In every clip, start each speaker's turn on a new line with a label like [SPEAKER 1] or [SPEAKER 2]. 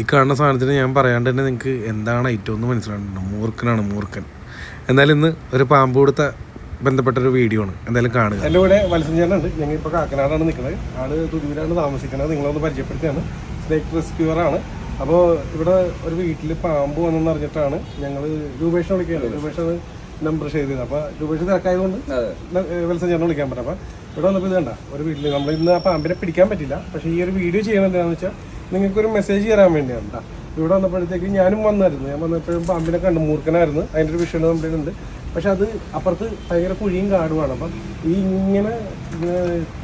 [SPEAKER 1] ഈ കാണുന്ന സാധനത്തിന് ഞാൻ പറയാണ്ട് തന്നെ നിങ്ങൾക്ക് എന്താണ് ഐറ്റം എന്ന് മനസ്സിലാകുന്നുണ്ട് മൂർഖനാണ് മൂർഖൻ. എന്നാലും ഇന്ന് ഒരു പാമ്പ് കൊടുത്ത ബന്ധപ്പെട്ട ഒരു വീഡിയോ ആണ്. എന്തായാലും കാണുക. എന്റെ കൂടെ മത്സ്യഞ്ചേനുണ്ട് ഞങ്ങൾ ഇപ്പോൾ കാക്കനാടാണ് നിൽക്കുന്നത് ആൾ തുരുവിലാണ് താമസിക്കുന്നത് നിങ്ങളൊന്ന് പരിചയപ്പെടുത്തിയാണ്. സ്നേക്ക് റെസ്ക്യൂവർ ആണ്. അപ്പോൾ ഇവിടെ ഒരു വീട്ടിൽ പാമ്പ് വന്നെന്ന് അറിഞ്ഞിട്ടാണ് ഞങ്ങൾ രൂപേഷ് വിളിക്കുകയാണ് രൂപേഷാണ് നമ്പർ ഷെയർ ചെയ്തത്. അപ്പോൾ രൂപേഷ് തിരക്കായതുകൊണ്ട് മത്സ്യഞ്ചേനെ വിളിക്കാൻ പറ്റും. അപ്പോൾ ഇവിടെ വന്നപ്പോൾ ഇത് കണ്ട ഒരു വീട്ടിൽ നമ്മൾ ഇന്ന് ആ പാമ്പിനെ പിടിക്കാൻ പറ്റില്ല. പക്ഷേ ഈ ഒരു വീഡിയോ ചെയ്യണം എന്താണെന്ന് വെച്ചാൽ നിങ്ങൾക്കൊരു മെസ്സേജ് തരാൻ വേണ്ടിയാണ് കേട്ടോ ഇവിടെ വന്നപ്പോഴത്തേക്ക് ഞാനും വന്നായിരുന്നു. ഞാൻ വന്നപ്പോഴും പാമ്പിനെ കണ്ടു. മൂർഖനായിരുന്നു. അതിന്റെ ഒരു വിഷയം നമ്മുടെ ഉണ്ട് പക്ഷെ അത് അപ്പുറത്ത് ഭയങ്കര കുഴിയും കാടുമാണ് അപ്പം ഈ ഇങ്ങനെ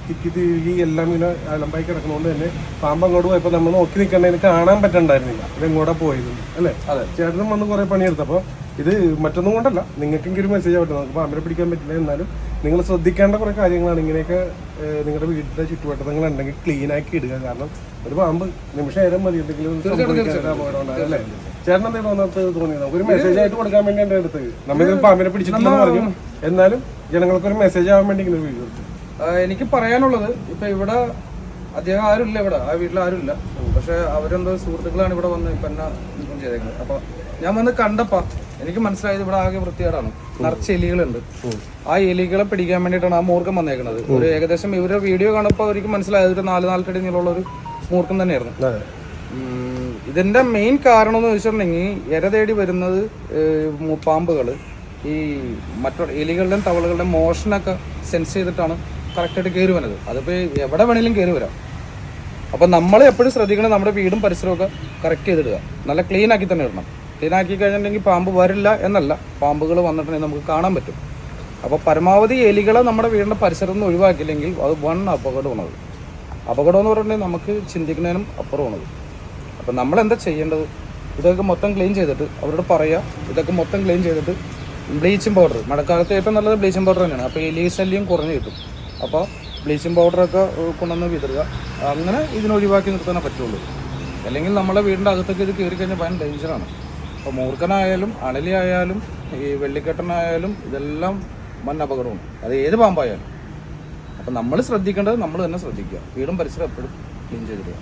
[SPEAKER 1] തിക്കി തിരികി എല്ലാം ഇങ്ങനെ അലമ്പായി കിടക്കുന്നതുകൊണ്ട് തന്നെ പാമ്പ് അങ്ങോട്ട് പോയപ്പോൾ നമ്മൾ നോക്കി നിൽക്കേണ്ടതിന് കാണാൻ പറ്റണ്ടായിരുന്നില്ല. ഇതെങ്ങോട്ടാണ് പോയത്? അല്ലേ? ചേട്ടനും വന്ന് കുറേ പണിയെടുത്തപ്പോൾ ഇത് മറ്റൊന്നും കൊണ്ടല്ല. നിങ്ങൾക്കെങ്കിലും മെസ്സേജ് ആവട്ടെ. നമുക്ക് പാമ്പിനെ പിടിക്കാൻ പറ്റില്ല എന്നാലും നിങ്ങൾ ശ്രദ്ധിക്കേണ്ട കുറേ കാര്യങ്ങളാണ്. ഇങ്ങനെയൊക്കെ നിങ്ങളുടെ വീട്ടിലെ ചുറ്റുവട്ടങ്ങൾ ഉണ്ടെങ്കിൽ ക്ലീൻ ആക്കി ഇടുക. കാരണം ഒരു പാമ്പ് നിമിഷം നേരം മതി. എന്തെങ്കിലും അപകടം ചേട്ടൻ എന്തെങ്കിലും വന്നിട്ട് തോന്നിയത് ഒരു മെസ്സേജ് ആയിട്ട് കൊടുക്കാൻ വേണ്ടി എന്റെ അടുത്ത്. നമ്മളിത് പാമ്പിനെ പിടിച്ചിട്ടില്ലെന്ന് പറഞ്ഞു. എന്നാലും ജനങ്ങൾക്ക് ഒരു മെസ്സേജ് ആവാൻ വേണ്ടി ഇങ്ങനെ വീഡിയോ എടുത്തു
[SPEAKER 2] എനിക്ക് പറയാനുള്ളത് ഇപ്പൊ ഇവിടെ അദ്ദേഹം ആരുമില്ല ഇവിടെ. ആ വീട്ടിൽ ആരുമില്ല. പക്ഷെ അവരെന്തോ സുഹൃത്തുക്കളാണ് ഇവിടെ വന്ന് ഇപ്പൊ എന്നെ ചെയ്തേക്കുന്നത്. അപ്പൊ ഞാൻ വന്ന് കണ്ടപ്പോ എനിക്ക് മനസ്സിലായത് ഇവിടെ ആകെ വൃത്തികേടാണ്. നിറച്ച് എലികളുണ്ട്. ആ എലികളെ പിടിക്കാൻ വേണ്ടിയിട്ടാണ് ആ മൂർഖം വന്നേക്കുന്നത് ഒരു ഏകദേശം ഇവരുടെ വീഡിയോ കാണുമ്പോൾ അവർക്ക് മനസ്സിലായത് ഒരു നാല് കടി നീളമുള്ള ഒരു മൂർഖം തന്നെയായിരുന്നു. ഇതിന്റെ മെയിൻ കാരണം എന്ന് വെച്ചിട്ടുണ്ടെങ്കിൽ ഇര തേടി വരുന്നത് പാമ്പുകൾ. ഈ മറ്റു എലികളുടെയും തവളുകളുടെയും മോഷനൊക്കെ സെൻസ് ചെയ്തിട്ടാണ് കറക്റ്റായിട്ട് കയറി വരുന്നത് അതിപ്പോൾ എവിടെ വേണേലും കയറി വരാം. അപ്പം നമ്മൾ എപ്പോഴും ശ്രദ്ധിക്കണം നമ്മുടെ വീടും പരിസരമൊക്കെ കറക്റ്റ് ചെയ്തിടുക. നല്ല ക്ലീൻ ആക്കി തന്നെ ഇടണം. ആക്കി കഴിഞ്ഞിട്ടുണ്ടെങ്കിൽ പാമ്പ് വരില്ല എന്നല്ല. പാമ്പുകൾ വന്നിട്ടുണ്ടെങ്കിൽ നമുക്ക് കാണാൻ പറ്റും. അപ്പോൾ പരമാവധി എലികളെ നമ്മുടെ വീടിന്റെ പരിസരത്ത് നിന്ന് ഒഴിവാക്കിയില്ലെങ്കിൽ അത് വൺ അപകടമാണത്. അപകടം എന്ന് പറഞ്ഞിട്ടുണ്ടെങ്കിൽ നമുക്ക് ചിന്തിക്കുന്നതിനും അപ്പുറമാണത്. അപ്പോൾ നമ്മൾ എന്താ ചെയ്യേണ്ടത്? ഇതൊക്കെ മൊത്തം ക്ലീൻ ചെയ്തിട്ട് അവരോട് പറയുക ഇതൊക്കെ മൊത്തം ക്ലീൻ ചെയ്തിട്ട് ബ്ലീച്ചിങ് പൗഡർ. മഴക്കാലത്ത് ഏറ്റവും നല്ലത് ബ്ലീച്ചിങ് പൗഡർ തന്നെയാണ്. അപ്പോൾ എലി ശല്യം കുറഞ്ഞു കിട്ടും. അപ്പോൾ ബ്ലീച്ചിങ് പൗഡറൊക്കെ കൊണ്ടുവന്ന് വിതറുക. അങ്ങനെ ഇതിനൊഴിവാക്കി നിർത്താനേ പറ്റുള്ളൂ. അല്ലെങ്കിൽ നമ്മളെ വീടിന്റെ അകത്തൊക്കെ ഇത് കയറി കഴിഞ്ഞാൽ ഭയങ്കര ഡേഞ്ചറാണ്. അപ്പോൾ മൂർഖനായാലും അണലിയായാലും ഈ വെള്ളിക്കെട്ടനായാലും ഇതെല്ലാം വൻ അപകടമാണ് അത് ഏത് പാമ്പായാലും. അപ്പം നമ്മൾ ശ്രദ്ധിക്കേണ്ടത് നമ്മൾ തന്നെ ശ്രദ്ധിക്കുക. വീടും പരിസരം എപ്പോഴും ക്ലീൻ ചെയ്തിടുക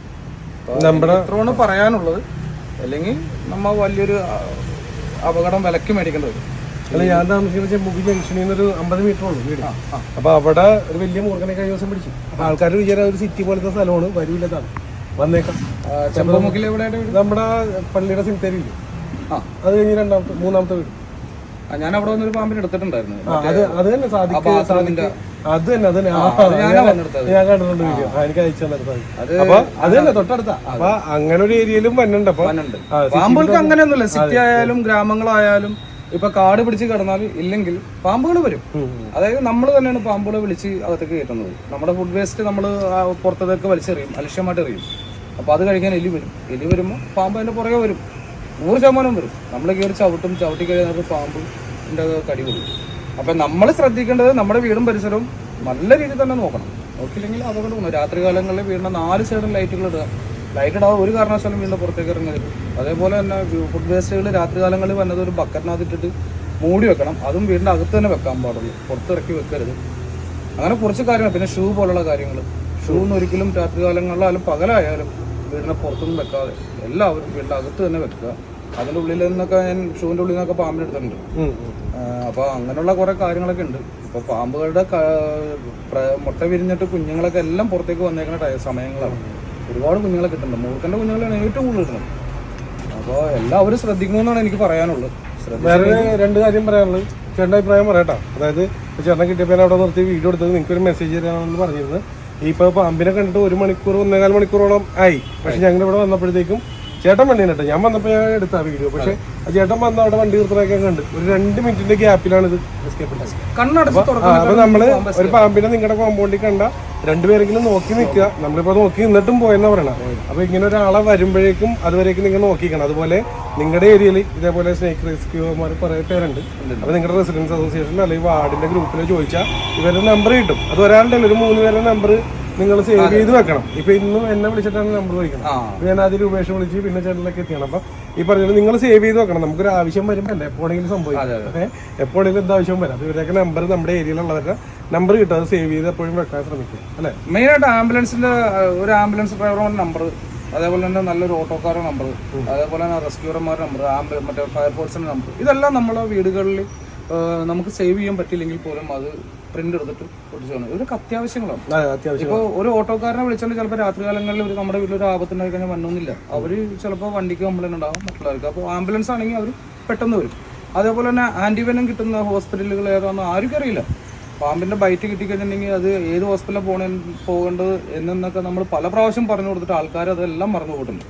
[SPEAKER 2] അപ്പോൾ ഇത്രയാണ് പറയാനുള്ളത്. അല്ലെങ്കിൽ നമ്മൾ വലിയൊരു അപകടം വിലക്ക് മേടിക്കേണ്ടി വരും.
[SPEAKER 1] അല്ല ഞാൻ താമസിക്കുന്ന മുഖി ജംഗ്ഷനിൽ നിന്ന് ഒരു അമ്പത് മീറ്റർ ഉള്ളൂ വീട്. അപ്പോൾ അവിടെ ഒരു വലിയ മൂർഖനെ കഴിഞ്ഞ ദിവസം പിടിച്ചു. അപ്പൊ ആൾക്കാർ വിചാരം ഒരു സിറ്റി പോലത്തെ സ്ഥലമാണ് വരൂല്ലതാണ്. വന്നേക്കാം.
[SPEAKER 2] ചെമ്പമുക്കിൽ
[SPEAKER 1] നമ്മുടെ പള്ളിയുടെ സിമിത്തേരിയില്ലേ അത് കഴിഞ്ഞ് രണ്ടാമത്തെ മൂന്നാമത്തെ വീട്.
[SPEAKER 2] ഞാൻ അവിടെ വന്നൊരു പാമ്പിനെ എടുത്തിട്ടുണ്ടായിരുന്നു.
[SPEAKER 1] അത് അത് തന്നെ സാധിക്ക് അത് തന്നെ അത് തന്നെ. ഞാൻ- കണ്ടിട്ടുണ്ട് വീഡിയോ എനിക്ക് അയച്ചു തന്നിട്ട് അപ്പൊ അത് തന്നെ തൊട്ടടുത്ത. അപ്പൊ അങ്ങനെ ഒരു ഏരിയയിലും വന്നുണ്ട് അപ്പൊ അങ്ങനെ
[SPEAKER 2] പാമ്പുകൾക്ക് അങ്ങനെയൊന്നുമില്ല. സിറ്റി ആയാലും ഗ്രാമങ്ങളായാലും ഇപ്പൊ കാട് പിടിച്ച് കിടന്നാൽ ഇല്ലെങ്കിൽ പാമ്പുകൾ വരും. അതായത് നമ്മൾ തന്നെയാണ് പാമ്പുകളെ വിളിച്ച് അകത്തേക്ക് കയറ്റുന്നത്. നമ്മുടെ ഫുഡ് വേസ്റ്റ് നമ്മൾ പുറത്തേക്ക് വലിച്ചെറിയും അലക്ഷ്യമായിട്ട് എറിയും. അപ്പൊ അത് കഴിക്കാൻ എലി വരും. എലി വരുമ്പോൾ പാമ്പ് അതിന്റെ പുറകെ വരും. നൂറ് ശതമാനം വരും. നമ്മൾ കയറി ചവിട്ടും ചവിട്ടി കഴിയുന്നത് പാമ്പിന്റെ കടി കൊടുക്കും. അപ്പം നമ്മൾ ശ്രദ്ധിക്കേണ്ടത് നമ്മുടെ വീടും പരിസരവും നല്ല രീതിയിൽ തന്നെ നോക്കണം. നോക്കിയില്ലെങ്കിൽ വന്നു രാത്രി കാലങ്ങളിൽ വീടിന്റെ നാല് സൈഡും ലൈറ്റുകൾ ഇടുക. ലൈറ്റ് ഇടാതെ ഒരു കാരണവശാലും വീടിന്റെ പുറത്തേക്ക് ഇറങ്ങരുത്. അതേപോലെ തന്നെ ഫുഡ് വേസ്റ്റുകൾ രാത്രി കാലങ്ങളിൽ വന്നത് ഒരു ബക്കറ്റിനകത്ത് ഇട്ടിട്ട് മൂടി വെക്കണം. അതും വീടിന്റെ അകത്ത് തന്നെ വെക്കാൻ പാടുള്ളൂ. പുറത്തിറക്കി വെക്കരുത്. അങ്ങനെ കുറച്ച് കാര്യങ്ങൾ. പിന്നെ ഷൂ പോലുള്ള കാര്യങ്ങൾ ഷൂ ഒന്നും ഒരിക്കലും രാത്രി കാലങ്ങളിലായാലും പകലായാലും വീടിനെ പുറത്തൊന്നും വെക്കാതെ എല്ലാവരും വീടിന്റെ അകത്ത് തന്നെ വെക്കുക. അതിന്റെ ഉള്ളിൽ നിന്നൊക്കെ ഞാൻ ഷൂവിന്റെ ഉള്ളിൽ നിന്നൊക്കെ പാമ്പിനെ എടുത്തിട്ടുണ്ട്. അപ്പോൾ അങ്ങനെയുള്ള കുറേ കാര്യങ്ങളൊക്കെ ഉണ്ട്. ഇപ്പോൾ പാമ്പുകളുടെ മുട്ട വിരിഞ്ഞിട്ട് കുഞ്ഞുങ്ങളൊക്കെ എല്ലാം പുറത്തേക്ക് വന്നേക്കുന്ന സമയങ്ങളാണ്. ഒരുപാട് കുഞ്ഞുങ്ങളെ കിട്ടുന്നുണ്ട്. മൂർഖന്റെ കുഞ്ഞുങ്ങളാണ് ഏറ്റവും കൂടുതൽ കിട്ടുന്നത്. അപ്പോൾ എല്ലാവരും ശ്രദ്ധിക്കണമെന്നാണ് എനിക്ക് പറയാനുള്ളത്.
[SPEAKER 1] വേറെ രണ്ട് കാര്യം പറയാനുള്ളത്. ചേട്ടന്റെ അഭിപ്രായം പറയട്ടോ അതായത് ചേട്ടനെ കിട്ടിയപ്പോൾ അവിടെ നിർത്തി വീഡിയോ എടുത്തത് നിങ്ങൾക്ക് ഒരു മെസ്സേജ് തരാമെന്ന് പറഞ്ഞിരുന്നു ഇപ്പൊ പാമ്പിനെ കണ്ടിട്ട് ഒരു മണിക്കൂർ ഒന്നേകാൽ മണിക്കൂറോളം ആയി. പക്ഷെ ഞങ്ങൾ ഇവിടെ വന്നപ്പോഴത്തേക്കും ചേട്ടൻ വണ്ടി കേട്ടോ. ഞാൻ വന്നപ്പോൾ ഞാൻ എടുത്ത വീഡിയോ പക്ഷെ ചേട്ടൻ വന്ന അവിടെ വണ്ടി നിർത്തണൊക്കെ കണ്ട്. ഒരു രണ്ട് മിനിറ്റിന്റെ ഗ്യാപ്പിലാണ് ഇത് അപ്പൊ നമ്മൾ ഒരു പാമ്പിനെ നിങ്ങളുടെ കോമ്പൗണ്ടിൽ കണ്ട രണ്ടുപേരെങ്കിലും നോക്കി നിൽക്കുക. നമ്മളിപ്പോ നോക്കി നിന്നിട്ടും പോയെന്ന് പറയണം. അപ്പൊ ഇങ്ങനെ ഒരാളെ വരുമ്പോഴേക്കും അതുവരേക്കും നിങ്ങൾ നോക്കിക്കണം. അതുപോലെ നിങ്ങളുടെ ഏരിയയിൽ ഇതേപോലെ സ്നേക്ക് റെസ്ക്യൂമാർ കുറെ പേരുണ്ട്. അപ്പൊ നിങ്ങളുടെ റെസിഡൻസ് അസോസിയേഷനിൽ അല്ലെങ്കിൽ വാർഡിന്റെ ഗ്രൂപ്പിൽ ചോദിച്ചാൽ ഇവരുടെ നമ്പർ കിട്ടും. അത് ഒരാളുടെ ഒരു മൂന്ന് പേരുടെ നമ്പർ നിങ്ങൾ സേവ് ചെയ്ത് വെക്കണം. ഇപ്പൊ ഇന്നും എന്നെ വിളിച്ചിട്ടാണ് നമ്പർ ചോദിക്കണം ഞാൻ അതിൽ ഉപേക്ഷ വിളിച്ച് പിന്നെ ചേട്ടനിലേക്ക് എത്തിയാണ്. അപ്പൊ ഈ പറഞ്ഞത് നിങ്ങൾ സേവ് ചെയ്ത് വെക്കണം. നമുക്കൊരു ആവശ്യം വരുമ്പോൾ അല്ലേ എപ്പോഴെങ്കിലും സംഭവിക്കും. എപ്പോഴെങ്കിലും എന്താ ആവശ്യം വരാം. അപ്പൊ ഇവരൊക്കെ നമ്പർ നമ്മുടെ ഏരിയയിലുള്ളവരുടെ നമ്പർ കിട്ടും. അത് സേവ് ചെയ്ത് എപ്പോഴും വെക്കാൻ ശ്രമിക്കും. അല്ലേ?
[SPEAKER 2] മെയിനായിട്ട് ആംബുലൻസിന്റെ അഹ്, ഒരു ആംബുലൻസ് ഡ്രൈവറുടെ നമ്പർ അതേപോലെ തന്നെ നല്ലൊരു ഓട്ടോക്കാരുടെ നമ്പർ അതേപോലെ തന്നെ റെസ്ക്യൂറന്മാരുടെ നമ്പർ മറ്റേ ഫയർഫോഴ്സിന്റെ നമ്പർ ഇതെല്ലാം നമ്മളെ വീടുകളിൽ നമുക്ക് സേവ് ചെയ്യാൻ പറ്റില്ലെങ്കിൽ പോലും അത് പ്രിന്റ് എടുത്തിട്ട് ഒട്ടിച്ചു വേണം ഇതൊക്കെ അത്യാവശ്യങ്ങളാണ്. ഇപ്പോൾ ഒരു ഓട്ടോക്കാരനെ വിളിച്ചാൽ ചിലപ്പോൾ രാത്രികാലങ്ങളിൽ ഒരു നമ്മുടെ വീട്ടിൽ ഒരു ആപത്തുണ്ടായി കഴിഞ്ഞാൽ വന്നൊന്നുമില്ല. അവർ ചിലപ്പോൾ വണ്ടിക്ക് കംപ്ലൈന്റ് ഉണ്ടാവും മറ്റുള്ളവർക്ക്. അപ്പോൾ ആംബുലൻസ് ആണെങ്കിൽ അവർ പെട്ടെന്ന് വരും. അതേപോലെ തന്നെ ആന്റിവെനം കിട്ടുന്ന ഹോസ്പിറ്റലുകൾ ഏതാണെന്ന് ആർക്കും അറിയില്ല. പാമ്പിന്റെ ബൈറ്റ് കിട്ടിക്കഴിഞ്ഞിട്ടുണ്ടെങ്കിൽ അത് ഏത് ഹോസ്പിറ്റലിൽ പോകണ പോകേണ്ടത് എന്നൊക്കെ നമ്മൾ പല പ്രാവശ്യം പറഞ്ഞു കൊടുത്തിട്ട് ആൾക്കാർ അതെല്ലാം മറന്നു പോയിട്ടുണ്ട്.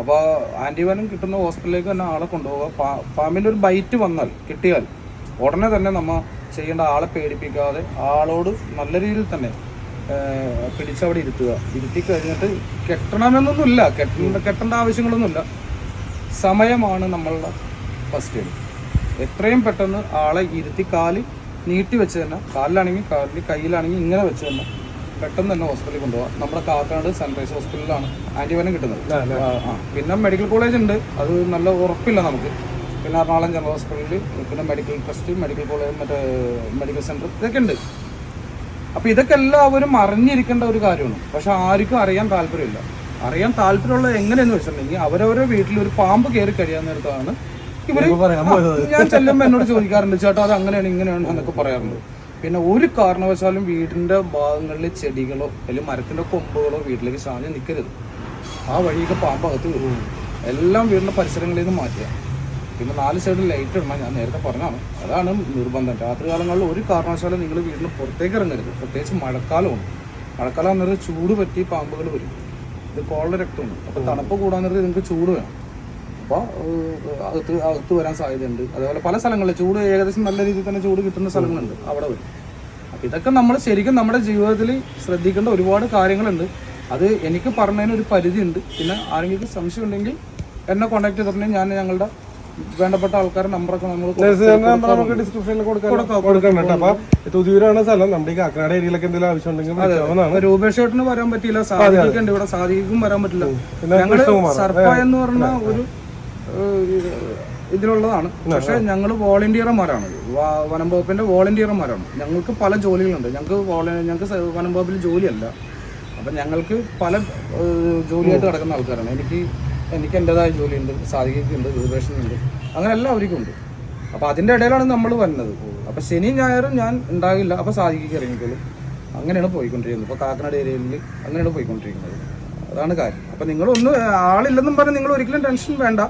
[SPEAKER 2] അപ്പോൾ ആന്റിവെനം കിട്ടുന്ന ഹോസ്പിറ്റലിലേക്ക് തന്നെ ആളെ കൊണ്ടുപോകുക പാമ്പിന്റെ ഒരു ബൈറ്റ് വന്നാൽ കിട്ടിയാൽ ഉടനെ തന്നെ നമ്മൾ ചെയ്യേണ്ട ആളെ പേടിപ്പിക്കാതെ ആളോട് നല്ല രീതിയിൽ തന്നെ പിടിച്ചവിടെ ഇരുത്തുക. ഇരുത്തി കഴിഞ്ഞിട്ട് കെട്ടണമെന്നൊന്നുമില്ല. കെട്ടേണ്ട കെട്ടേണ്ട ആവശ്യങ്ങളൊന്നുമില്ല. സമയമാണ് നമ്മളുടെ ഫസ്റ്റ് എയ്ഡ് എത്രയും പെട്ടെന്ന് ആളെ ഇരുത്തി കാൽ നീട്ടി വെച്ച് തന്നെ കാലിലാണെങ്കിൽ കാലിൽ കയ്യിലാണെങ്കിൽ ഇങ്ങനെ വെച്ച് തന്നെ പെട്ടെന്ന് തന്നെ ഹോസ്പിറ്റലിൽ കൊണ്ടുപോകാം നമ്മുടെ കാക്കാട് സൺറൈസ് ഹോസ്പിറ്റലിലാണ് ആന്റിവനം കിട്ടുന്നത്. പിന്നെ മെഡിക്കൽ കോളേജ് ഉണ്ട്. അത് നല്ല ഉറപ്പില്ല നമുക്ക്. പിന്നെ എറണാകുളം ജനറൽ ഹോസ്പിറ്റലിൽ പിന്നെ മെഡിക്കൽ ട്രസ്റ്റ് മെഡിക്കൽ കോളേജ് മറ്റേ മെഡിക്കൽ സെന്റർ ഇതൊക്കെ ഉണ്ട്. അപ്പോൾ ഇതൊക്കെ എല്ലാവരും അറിഞ്ഞിരിക്കേണ്ട ഒരു കാര്യമാണ്. പക്ഷെ ആർക്കും അറിയാൻ താല്പര്യമില്ല. അറിയാൻ താല്പര്യമുള്ളത് എങ്ങനെയെന്ന് വെച്ചിട്ടുണ്ടെങ്കിൽ അവരവരുടെ വീട്ടിൽ ഒരു പാമ്പ് കയറി
[SPEAKER 1] കഴിയാന്നിടത്താണ് ഇവർ
[SPEAKER 2] ഞാൻ ചെല്ലുമ്പോൾ എന്നോട് ചോദിക്കാറുണ്ട് ചേട്ടാ അത് അങ്ങനെയാണ് ഇങ്ങനെയാണ് എന്നൊക്കെ പറയാറുണ്ട്. പിന്നെ ഒരു കാരണവശാലും വീടിന്റെ ഭാഗങ്ങളിൽ ചെടികളോ അല്ലെങ്കിൽ മരത്തിന്റെ കൊമ്പുകളോ വീട്ടിലേക്ക് ചാഞ്ഞ് നിൽക്കരുത് ആ വഴിയൊക്കെ പാമ്പകത്ത് വരും. എല്ലാം വീടിന്റെ പരിസരങ്ങളിൽ നിന്ന് മാറ്റുക. പിന്നെ നാല് സൈഡിൽ ലൈറ്റ് ഇടണം. ഞാൻ നേരത്തെ പറഞ്ഞാണ് അതാണ് നിർബന്ധം. രാത്രികാലങ്ങളിൽ ഒരു കാരണവശാലും നിങ്ങൾ വീടിന് പുറത്തേക്ക് ഇറങ്ങരുത്. പ്രത്യേകിച്ച് മഴക്കാലമാണ് മഴക്കാലം എന്നൊരു ചൂട് പറ്റി പാമ്പുകൾ വരും. ഇത് കോള രക്തമുണ്ട് അപ്പോൾ തണുപ്പ് കൂടാൻ നേരത്ത് നിങ്ങൾക്ക് ചൂട് വേണം. അപ്പോൾ അകത്ത് അകത്ത് വരാൻ സാധ്യതയുണ്ട്. അതേപോലെ പല സ്ഥലങ്ങളിലും ചൂട് ഏകദേശം നല്ല രീതിയിൽ തന്നെ ചൂട് കിട്ടുന്ന സ്ഥലങ്ങളുണ്ട്. അവിടെ വരും. അപ്പൊ ഇതൊക്കെ നമ്മൾ ശരിക്കും നമ്മുടെ ജീവിതത്തിൽ ശ്രദ്ധിക്കേണ്ട ഒരുപാട് കാര്യങ്ങളുണ്ട്. അത് എനിക്ക് പറഞ്ഞതിന് ഒരു പരിധിയുണ്ട്. പിന്നെ ആരെങ്കിലും സംശയം ഉണ്ടെങ്കിൽ എന്നെ കോൺടാക്ട് ചെയ്തിട്ടുണ്ടെങ്കിൽ ഞാൻ ഞങ്ങളുടെ വേണ്ടപ്പെട്ട ആൾക്കാരുടെ നമ്പറൊക്കെ നമ്മൾ
[SPEAKER 1] നമ്പർ നമുക്ക് ഡിസ്ക്രിപ്ഷനിൽ കൊടുക്കാം. കേട്ടോ. അപ്പൊ തുതിയൂരാണ് സ്ഥലം. നമ്മുടെ ഈ കാക്കനാട് ഏരിയയിലൊക്കെ എന്തെങ്കിലും ആവശ്യം ഉണ്ടെങ്കിൽ
[SPEAKER 2] രൂപേഷേട്ടന് വരാൻ പറ്റില്ല സാധിക്കുണ്ട് ഇവിടെ സാധിക്കും വരാൻ പറ്റില്ല.
[SPEAKER 1] പിന്നെ ഞങ്ങൾ
[SPEAKER 2] സർപ്പ എന്ന് പറഞ്ഞ ഒരു ഇതിലുള്ളതാണ്. പക്ഷെ ഞങ്ങൾ വോളണ്ടിയർമാരാണ്. വനംവകുപ്പിന്റെ വനം വകുപ്പിന്റെ വോളണ്ടിയർമാരാണ്. ഞങ്ങൾക്ക് പല ജോലികളുണ്ട്. ഞങ്ങൾക്ക് ഞങ്ങൾക്ക് വനംവകുപ്പിൽ വനം വകുപ്പിൽ ജോലിയല്ല. അപ്പൊ ഞങ്ങൾക്ക് പല ജോലിയായിട്ട് കിടക്കുന്ന ആൾക്കാരാണ്. എനിക്ക് എനിക്ക് എന്റെതായ ജോലിയുണ്ട് സാധിക്കുന്നുണ്ട് ദൂരദർശനുണ്ട് അങ്ങനെ എല്ലാവർക്കും ഉണ്ട്. അപ്പോൾ അതിന്റെ ഇടയിലാണ് നമ്മൾ വന്നത് അപ്പോൾ ശനിയും ഞായറും ഞാൻ ഉണ്ടാകില്ല. അപ്പോൾ സാധിക്കുക ഇറങ്ങിക്കോളും. അങ്ങനെയാണ് പോയിക്കൊണ്ടിരിക്കുന്നത്. ഇപ്പോൾ കാക്കനാട് ഏരിയയിൽ അങ്ങനെയാണ് പോയിക്കൊണ്ടിരിക്കുന്നത്. അതാണ് കാര്യം. അപ്പം നിങ്ങളൊന്ന് ആളില്ലെന്നും പറഞ്ഞ് നിങ്ങൾ ഒരിക്കലും ടെൻഷൻ വേണ്ട.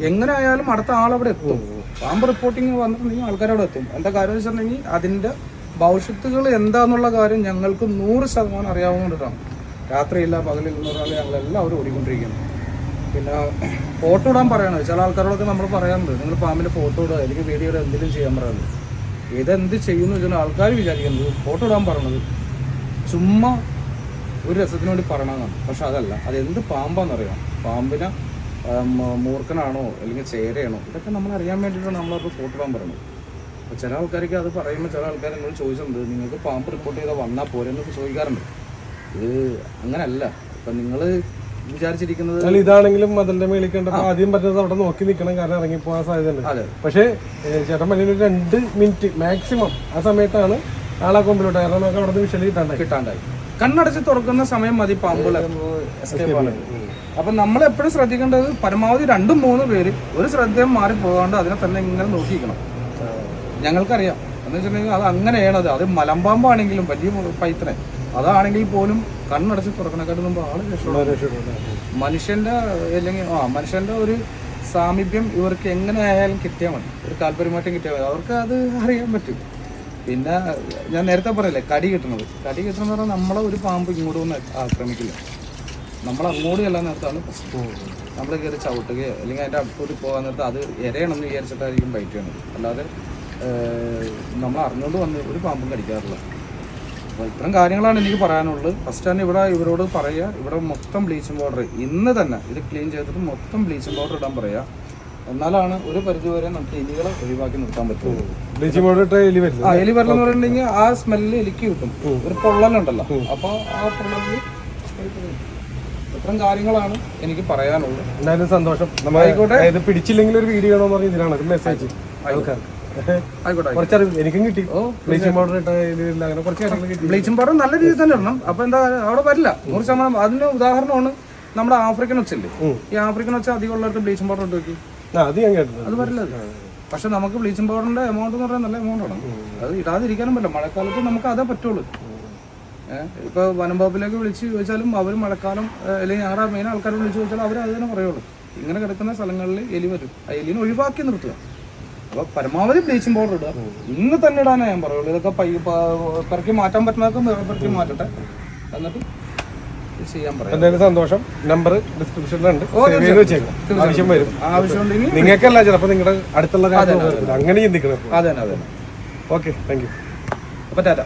[SPEAKER 2] എങ്ങനെ ആയാലും അടുത്ത ആളവിടെ എത്തും. പാമ്പ് റിപ്പോർട്ടിങ് വന്നിട്ടുണ്ടെങ്കിൽ ആൾക്കാർ അവിടെ എത്തും. എന്താ കാര്യം എന്ന് വെച്ചിട്ടുണ്ടെങ്കിൽ അതിന്റെ ഭവിഷ്യത്തുകൾ എന്താന്നുള്ള കാര്യം ഞങ്ങൾക്ക് നൂറ് ശതമാനം അറിയാവുന്നതാണ്. രാത്രിയില്ല പകലില്ല ഞങ്ങളെല്ലാം പറഞ്ഞാൽ ഓടിക്കൊണ്ടിരിക്കുന്നത് ഓടിക്കൊണ്ടിരിക്കുന്നു. പിന്നെ ഫോട്ടോ ഇടാൻ പറയണത് ചില ആൾക്കാരോടൊക്കെ നമ്മൾ പറയാറുണ്ട്. നിങ്ങൾ പാമ്പിന്റെ ഫോട്ടോ ഇടുക അല്ലെങ്കിൽ വീഡിയോ ഇടുക എന്തെങ്കിലും ചെയ്യാൻ പറയുന്നത് ഇതെന്ത് ചെയ്യുന്നു വെച്ചാൽ ആൾക്കാർ വിചാരിക്കുന്നത് ഫോട്ടോ ഇടാൻ പറയണത് ചുമ്മാ ഒരു രസത്തിന് വേണ്ടി പറയണമെന്നാണ് പക്ഷെ അതല്ല. അത് എന്ത് പാമ്പാന്നറിയാം? പാമ്പിനെ ആ, മ- മൂർഖനാണോ അല്ലെങ്കിൽ ചേരയാണോ? ഇതൊക്കെ നമ്മൾ അറിയാൻ വേണ്ടിയിട്ടാണ് നമ്മളവർക്ക് ഫോട്ടോ ഇടാൻ പറയുന്നത് അപ്പോൾ ചില ആൾക്കാർക്ക് അത് പറയുമ്പോൾ ചില ആൾക്കാർ എന്നോട് ചോദിച്ചിട്ടുണ്ട് നിങ്ങൾക്ക് പാമ്പ് റിപ്പോർട്ട് ചെയ്താൽ വന്നാൽ പോരെ എന്നൊക്കെ ചോദിക്കാറുണ്ട്. ഇത് അങ്ങനല്ല. ഇപ്പം നിങ്ങൾ വിചാരിച്ചിരിക്കുന്നത്
[SPEAKER 1] അല്ല ഇതാണെങ്കിലും അതിന്റെ മേളിൽ കണ്ടപ്പോ ആദ്യം പറ്റുന്നത് അവിടെ നോക്കി നിൽക്കണം കാരണം ഇറങ്ങി പോകാൻ സാധ്യതയുണ്ട് പക്ഷേ ചേട്ടൻ വലിയ രണ്ട് മിനിറ്റ് മാക്സിമം ആ സമയത്താണ് ആളെ കൊമ്പിലോട്ട് കാരണം നമുക്ക് അവിടെ നിന്ന് വിഷയം കിട്ടാണ്ടായി.
[SPEAKER 2] കിട്ടാണ്ടായി. കണ്ണടച്ച് തുറക്കുന്ന സമയം മതി പാമ്പുകൾ അപ്പൊ നമ്മൾ എപ്പോഴും ശ്രദ്ധിക്കേണ്ടത് പരമാവധി രണ്ടും മൂന്ന് പേര് ഒരു ശ്രദ്ധയും മാറി പോകാണ്ട് അതിനെ തന്നെ ഇങ്ങനെ നോക്കിയിരിക്കണം. ഞങ്ങൾക്കറിയാം. എന്ന് വെച്ചിട്ടുണ്ടെങ്കിൽ അത് അങ്ങനെയാണ് അത്. അത് മലമ്പാമ്പാണെങ്കിലും വലിയ പൈത്തനെ. അതാണെങ്കിൽ പോലും കണ്ണടച്ച് തുറക്കണക്കാട്ട് മുമ്പ് ആൾ രക്ഷപ്പെടും മനുഷ്യന്റെ അല്ലെങ്കിൽ ആ മനുഷ്യന്റെ ഒരു സാമീപ്യം ഇവർക്ക് എങ്ങനെ ആയാലും കിട്ടിയാൽ മതി. ഒരു താല്പര്യമായിട്ടും കിട്ടിയാൽ മതി. അവർക്ക് അത് അറിയാൻ പറ്റും. പിന്നെ ഞാൻ നേരത്തെ പറയല്ലേ കടി കിട്ടുന്നത് കടി കിട്ടുന്നത് പറഞ്ഞാൽ നമ്മളെ ഒരു പാമ്പ് ഇങ്ങോട്ട് വന്ന് ആക്രമിക്കില്ല. നമ്മൾ അങ്ങോട്ട് ചെല്ലാൻ നേരത്താണ് പ്രശ്നം. നമ്മൾ കയറി ചവിട്ടുകയോ അല്ലെങ്കിൽ അതിന്റെ അടുത്തോട്ട് പോകാൻ നേരത്ത് അത് ഇരയണമെന്ന് വിചാരിച്ചിട്ടായിരിക്കും ബൈറ്റ് ചെയ്യണത് അല്ലാതെ നമ്മൾ അറിഞ്ഞുകൊണ്ട് വന്ന് ഒരു പാമ്പും കടിക്കാറില്ല. അപ്പോൾ ഇത്തരം കാര്യങ്ങളാണ് എനിക്ക് പറയാനുള്ളത്. ഫസ്റ്റ് തന്നെ ഇവിടെ ഇവരോട് പറയുക ഇവിടെ മൊത്തം ബ്ലീച്ചിങ് പൗഡർ ഇന്ന് തന്നെ ഇത് ക്ലീൻ ചെയ്തിട്ട് മൊത്തം ബ്ലീച്ചിങ് പൗഡർ ഇടാൻ പറയുക എന്നാലാണ് ഒരു പരിധിവരെ നമുക്ക് എലികളെ ഒഴിവാക്കി നിർത്താൻ പറ്റുള്ളൂ
[SPEAKER 1] ബ്ലീച്ചിങ് പൗഡർ ഇട്ട എലി വരില്ല.
[SPEAKER 2] ആ എലി എന്ന് പറഞ്ഞിട്ടുണ്ടെങ്കിൽ ആ സ്മെല്ല് എലിക്ക് കിട്ടും. ഒരു പൊള്ളലുണ്ടല്ലോ അപ്പോൾ ആ പൊള്ളൽ ഇത്തരം കാര്യങ്ങളാണ് എനിക്ക് പറയാനുള്ളത്.
[SPEAKER 1] എന്തായാലും സന്തോഷം. നമ്മളായിക്കോട്ടെ ഇത് പിടിച്ചില്ലെങ്കിൽ ഒരു വീഡിയോ ആണോ പറഞ്ഞ ഇതിലാണ് ഒരു മെസ്സേജ് ആൾക്കാർക്ക് കുറച്ചറിവ് എനിക്കും കിട്ടി. ബ്ലീച്ചിങ് പൗഡർ ഇട്ട എലിയില്ല അങ്ങനെ കുറച്ച്
[SPEAKER 2] ബ്ലീച്ചിങ് പൗഡർ നല്ല രീതിയിൽ തന്നെ ഇടണം അപ്പൊ എന്താ അവിടെ വരില്ല. നൂറ് ശതമാനം. അതിന്റെ ഉദാഹരണമാണ് നമ്മുടെ ആഫ്രിക്കൻ ഒച്ചല്ലേ. ഈ ആഫ്രിക്കൻ ഒച്ച അധികം ഉള്ളവർക്ക് ബ്ലീച്ചിങ് പൗഡർ ഇട്ട് വെക്കും.
[SPEAKER 1] ആ അത് ഞാൻ കേട്ടിട്ടുണ്ട്.
[SPEAKER 2] അത് വരില്ല പക്ഷെ നമുക്ക് ബ്ലീച്ചിങ് പൗഡറിന്റെ എമൗണ്ട് എന്ന് പറഞ്ഞാൽ നല്ല എമൗണ്ട് ആണ്. അത് ഇടാതിരിക്കാനും പറ്റില്ല. മഴക്കാലത്ത് നമുക്ക് അതേ പറ്റുള്ളൂ. ഏഹ് ഇപ്പൊ വനംവകുപ്പിലേക്ക് വിളിച്ച് ചോദിച്ചാലും അവർ മഴക്കാലം അല്ലെങ്കിൽ ഞങ്ങളുടെ മെയിൻ ആൾക്കാരെ വിളിച്ച് ചോദിച്ചാലും അവർ അത് തന്നെ പറയുള്ളൂ. ഇങ്ങനെ കിടക്കുന്ന സ്ഥലങ്ങളിൽ എലി വരും. ആ എലിനെ ഒഴിവാക്കി നിർത്തുക. അപ്പൊ പരമാവധി ബ്ലീച്ചിങ് പൗഡർ ഇടുക. ഇന്ന് തന്നെ ഇടാനേ ഞാൻ പറയുള്ളൂ. ഇതൊക്കെ പൈ പെറുക്കി മാറ്റാൻ പറ്റുന്നതൊക്കെ പെറുക്കി മാറ്റട്ടെ. എന്നിട്ട്
[SPEAKER 1] എന്തായാലും സന്തോഷം. നമ്പർ ഡിസ്ക്രിപ്ഷനിലുണ്ട് ആവശ്യം വരും. നിങ്ങൾക്കല്ല ചിലപ്പോൾ നിങ്ങളുടെ അടുത്തുള്ള അങ്ങനെ ചിന്തിക്കണം
[SPEAKER 2] അതെ. അതെ
[SPEAKER 1] ഓക്കെ താങ്ക് യു
[SPEAKER 2] അപ്പൊ ടാറ്റ.